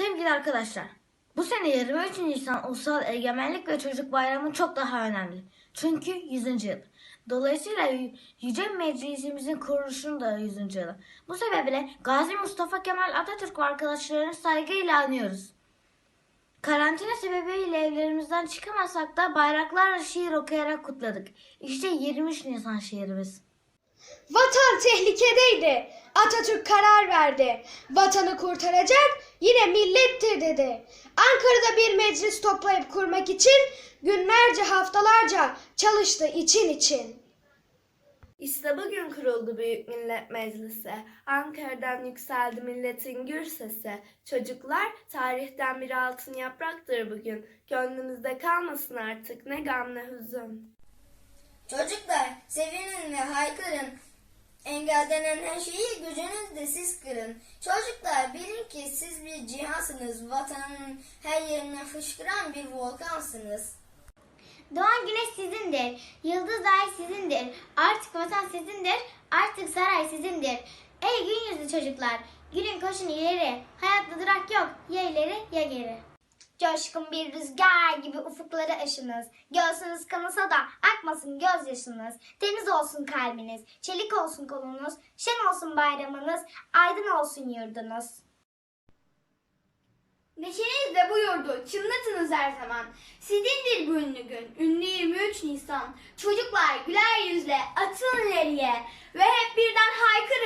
Sevgili arkadaşlar, bu sene 23 Nisan Ulusal Egemenlik ve Çocuk Bayramı çok daha önemli. Çünkü 100. yıl. Dolayısıyla Yüce Meclisimizin kuruluşunun da 100. yılı. Bu sebeple Gazi Mustafa Kemal Atatürk ve arkadaşlarını saygıyla anıyoruz. Karantina sebebiyle evlerimizden çıkamasak da bayraklarla şiir okuyarak kutladık. İşte 23 Nisan şiirimiz. Vatan tehlikedeydi. Atatürk karar verdi. Vatanı kurtaracak yine millettir dedi. Ankara'da bir meclis toplayıp kurmak için günlerce haftalarca çalıştı için için. İşte bugün kuruldu Büyük Millet Meclisi. Ankara'dan yükseldi milletin gür sesi. Çocuklar tarihten bir altın yapraktır bugün. Gönlümüzde kalmasın artık ne gam ne hüzün. Çocuklar sevinin ve haykırın. Engel denen her şeyi gücünüzle siz kırın. Çocuklar bilin ki siz bir cihansınız. Vatanın her yerine fışkıran bir volkansınız. Doğan güneş sizindir, yıldız ay sizindir, artık vatan sizindir, artık saray sizindir. Ey gün yüzlü çocuklar, gülün koşun ileri, hayatta durak yok, ya ileri ya geri. Coşkun bir rüzgar gibi ufukları aşınız. Göğsünüz kanasa da akmasın gözyaşınız. Temiz olsun kalbiniz, çelik olsun kolunuz, şen olsun bayramınız, aydın olsun yurdunuz. Neşenizle bu yurdu çınlatınız her zaman. Sizindir bu ünlü gün, ünlü 23 Nisan. Çocuklar güler yüzle atın ileriye ve hep birden haykırın.